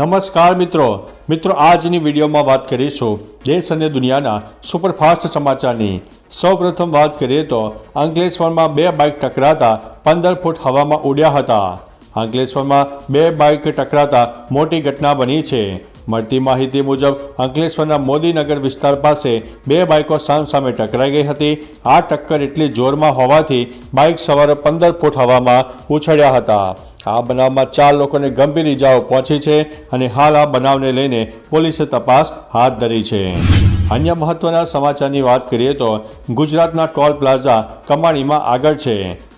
નમસ્કાર મિત્રો. મિત્રો, આજની વિડીયોમાં વાત કરીશું દેશ અને દુનિયાના સુપરફાસ્ટ સમાચારની. સૌપ્રથમ વાત કરીએ તો અંકલેશ્વરમાં બે બાઇક ટકરાતા પંદર ફૂટ હવામાં ઉડ્યા હતા. અંકલેશ્વરમાં બે બાઇક ટકરાતા મોટી ઘટના બની છે. મળતી માહિતી મુજબ, અંકલેશ્વરના મોદીનગર વિસ્તાર પાસે બે બાઇકો સામસામે ટકરાઈ ગઈ હતી. આ ટક્કર એટલી જોરમાં હોવાથી બાઇક સવારે પંદર ફૂટ હવામાં ઉછળ્યા હતા. આ બનાવમાં ચાર લોકોને ગંભીર ઇજાઓ પહોંચી છે અને હાલ આ બનાવને લઈને પોલીસે તપાસ હાથ ધરી છે. અન્ય મહત્વના સમાચારની વાત કરીએ તો ગુજરાતના ટોલ પ્લાઝા કમાણીમાં આગળ છે.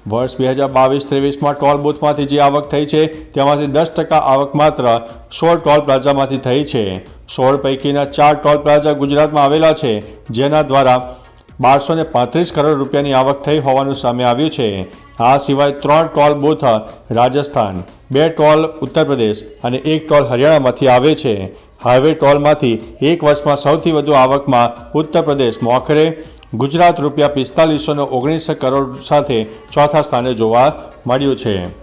વર્ષ બે હજાર બાવીસ ત્રેવીસમાં ટોલ બૂથમાંથી જે આવક થઈ છે, તેમાંથી દસ ટકા આવક માત્ર સોળ ટોલ પ્લાઝામાંથી થઈ છે. સોળ પૈકીના ચાર ટોલ પ્લાઝા ગુજરાતમાં આવેલા છે, જેના દ્વારા બારસો પાંત્રીસ કરોડ રૂપિયાની આવક થઈ હોવાનું સામે આવ્યું છે. આ સિવાય ત્રણ ટોલ બોથા રાજસ્થાન, બે ટોલ ઉત્તર પ્રદેશ અને એક ટોલ હરિયાણામાંથી આવે છે. હાઈવે ટોલમાંથી એક વર્ષમાં સૌથી વધુ આવકમાં ઉત્તર પ્રદેશ મોખરે, ગુજરાત રૂપિયા પિસ્તાલીસો ઓગણીસ કરોડ સાથે ચોથા સ્થાને જોવા મળ્યું છે.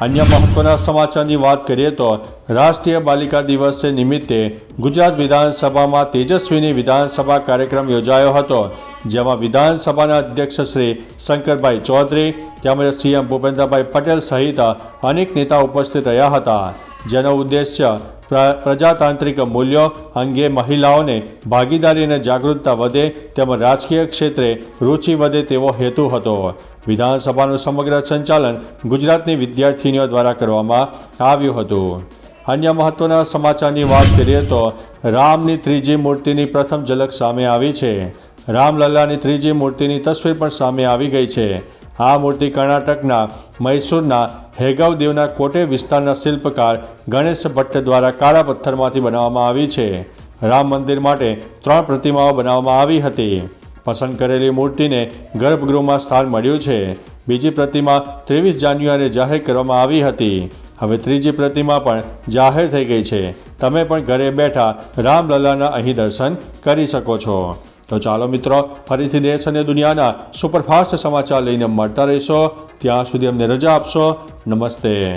અન્ય મહત્વના સમાચારની વાત કરીએ તો રાષ્ટ્રીય બાલિકા દિવસ નિમિત્તે ગુજરાત વિધાનસભામાં તેજસ્વીની વિધાનસભા કાર્યક્રમ યોજાયો હતો, જેમાં વિધાનસભાના અધ્યક્ષ શ્રી શંકરભાઈ ચૌધરી, તેમજ સીએમ ભૂપેન્દ્રભાઈ પટેલ સહિત અનેક નેતા ઉપસ્થિત રહ્યા હતા, જેનો ઉદ્દેશ્ય પ્રજાતાંત્રિક મૂલ્યો અંગે મહિલાઓને ભાગીદારી અને જાગૃતતા વધે તેમજ રાજકીય ક્ષેત્રે રુચિ વધે તેવો હેતુ હતો. વિધાનસભાનું સમગ્ર સંચાલન ગુજરાતની વિદ્યાર્થીનીઓ દ્વારા કરવામાં આવ્યું હતું. અન્ય મહત્વના સમાચારની વાત કરીએ તો રામની ત્રીજી મૂર્તિની પ્રથમ ઝલક સામે આવી છે. રામલલ્લાની ત્રીજી મૂર્તિની તસવીર પણ સામે આવી ગઈ છે. આ મૂર્તિ કર્ણાટકના મૈસૂરના હેગવદેવના કોટે વિસ્તારના શિલ્પકાર ગણેશ ભટ્ટ દ્વારા કાળા પથ્થરમાંથી બનાવવામાં આવી છે. રામ મંદિર માટે ત્રણ પ્રતિમાઓ બનાવવામાં આવી હતી. પસંદ કરેલી મૂર્તિને ગર્ભગૃહમાં સ્થાન મળ્યું છે. બીજી પ્રતિમા ત્રેવીસ જાન્યુઆરીએ જાહેર કરવામાં આવી હતી. હવે ત્રીજી પ્રતિમા પણ જાહેર થઈ ગઈ છે. તમે પણ ઘરે બેઠા રામલલાના અહીં દર્શન કરી શકો છો. તો ચાલો મિત્રો, ફરીથી દેશ અને દુનિયાના સુપરફાસ્ટ સમાચાર લઈને મળતા રહીશો. ત્યાં સુધી અમને રજા આપશો. નમસ્તે.